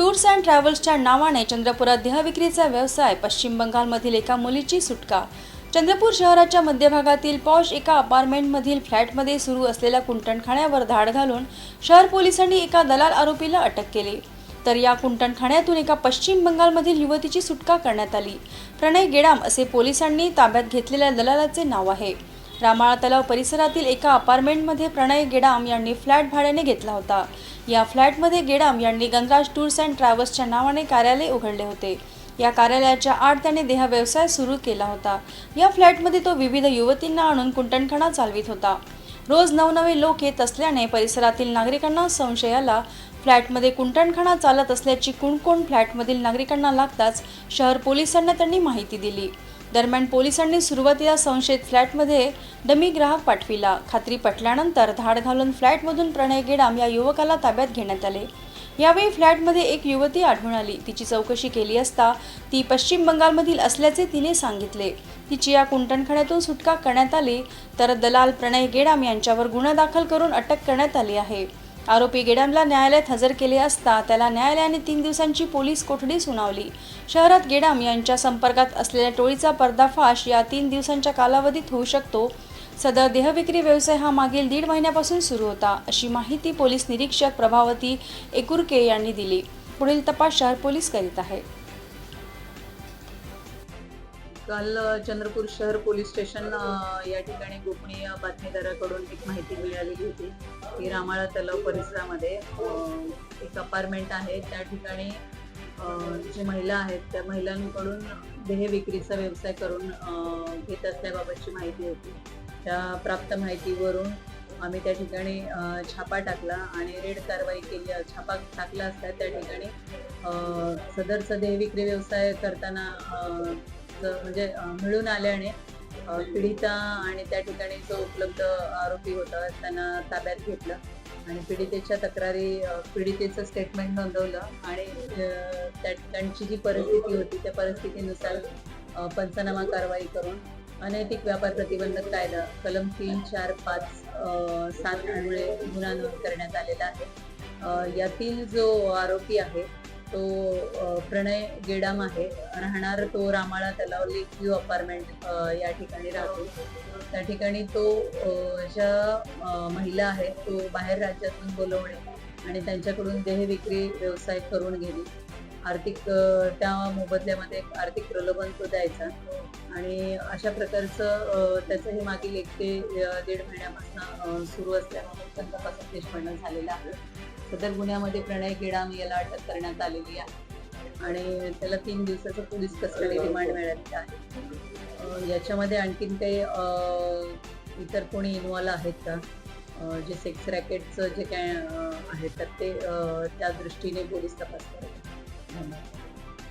Tours and ट्रॅव्हल्सच्या नावाने चंद्रपुरात देहविक्रीचा व्यवसाय पश्चिम बंगालमधील एका मुलीची सुटका. चंद्रपूर शहराच्या मध्यभागातील पॉश एका अपार्टमेंटमधील फ्लॅटमध्ये सुरू असलेल्या कुंटणखाण्यावर धाड घालून शहर पोलिसांनी एका दलाल आरोपीला अटक केली. तर या कुंटणखाण्यातून एका पश्चिम बंगालमधील युवतीची सुटका करण्यात आली. प्रणय गेडाम असे पोलिसांनी ताब्यात घेतलेल्या दलालाचे नाव आहे. रामाळा तलाव परिसरातील एका अपार्टमेंटमध्ये प्रणय गेडाम यांनी फ्लॅट भाड्याने घेतला होता. या फ्लॅटमध्ये गेडाम यांनी गंगराज टूर्स अँड ट्रॅव्हल्सच्या नावाने कार्यालय उघडले होते. या कार्यालयाच्या आड त्याने देह व्यवसाय सुरू केला होता. या फ्लॅटमध्ये तो विविध युवतींना आणून कुंटणखाना चालवित होता. रोज नवनवे लोक येत असल्याने परिसरातील नागरिकांना संशय आला फ्लॅटमध्ये कुंटणखाना चालत असल्याची कुणकुण फ्लॅटमधील नागरिकांना लागताच शहर पोलिसांना त्यांनी माहिती दिली. दरम्यान पोलिसांनी सुरुवातीला संशयित फ्लॅटमध्ये डमी ग्राहक पाठविला. खात्री पटल्यानंतर धाड घालून फ्लॅटमधून प्रणय गेडाम या युवकाला ताब्यात घेण्यात आले. यावेळी फ्लॅटमध्ये एक युवती आढळून आली. तिची चौकशी केली असता ती पश्चिम बंगालमधील असल्याचे तिने सांगितले. तिची या कुंटणखाण्यातून सुटका करण्यात आली तर दलाल प्रणय गेडाम यांच्यावर गुन्हा दाखल करून अटक करण्यात आली आहे. आरोपी गेडामला न्यायालयात हजर केले असता त्याला न्यायालयाने तीन दिवसांची पोलीस कोठडी सुनावली. शहरात गेडाम यांच्या संपर्कात असलेल्या टोळीचा पर्दाफाश या तीन दिवसांच्या कालावधीत होऊ शकतो. सदर देहविक्री व्यवसाय हा मागील दीड महिन्यापासून सुरू होता अशी माहिती पोलीस निरीक्षक प्रभावती एकुरके यांनी दिली. पुढील तपास शहर पोलीस करीत आहे. काल चंद्रपूर शहर पोलीस स्टेशन या ठिकाणी गोपनीय बातमीदाराकडून एक माहिती मिळालेली होती की रामाळा तलाव परिसरामध्ये एक अपार्टमेंट आहे. त्या ठिकाणी जे महिला आहेत त्या महिलांकडून देह विक्रीचा व्यवसाय करून घेत असल्याबाबतची माहिती होती. त्या प्राप्त माहितीवरून आम्ही त्या ठिकाणी छापा टाकला आणि रेड कारवाई केली. छापा टाकला असता त्या ठिकाणी सदरचा देह विक्री व्यवसाय करताना म्हणजे मिळून आल्याने पीडिता आणि त्या ठिकाणी जो उपलब्ध आरोपी होता त्यांना ताब्यात घेतलं आणि पीडितेच्या तक्रारी पीडितेचं स्टेटमेंट नोंदवलं आणि त्या त्यांची जी परिस्थिती होती त्या परिस्थितीनुसार पंचनामा कारवाई करून अनैतिक व्यापार प्रतिबंधक कायदा कलम तीन चार पाच सात मुळे गुन्हा नोंद करण्यात आलेला आहे. यातील जो आरोपी आहे तो प्रणय गेडाम आहे. राहणार तो रामाळा तलाव लेक व्ह्यू अपार्टमेंट या ठिकाणी राहतो. त्या ठिकाणी तो ज्या महिला आहेत तो बाहेर राज्यातून बोलवणे आणि त्यांच्याकडून देह विक्री व्यवसाय करून घेणे. आर्थिक त्या मोबदल्यामध्ये एक आर्थिक प्रलोभन तो द्यायचा. आणि अशा प्रकारचं त्याचं हे मागील एक ते दीड महिन्यापासून सुरू असल्यामुळे त्यांच्यापासून निष्पन्न झालेलं आहे. सदर गुन्ह्यामध्ये प्रणय केडाम याला अटक करण्यात आलेली आहे. आणि त्याला तीन दिवसाचं पोलीस कस्टडी रिमांड मिळालेलं आहे. याच्यामध्ये आणखीन काही इतर कोणी इन्व्हॉल्व आहेत का? जे सेक्स रॅकेटचं जे काय आहे तर ते त्या दृष्टीने पोलीस तपास करत धन्यवाद.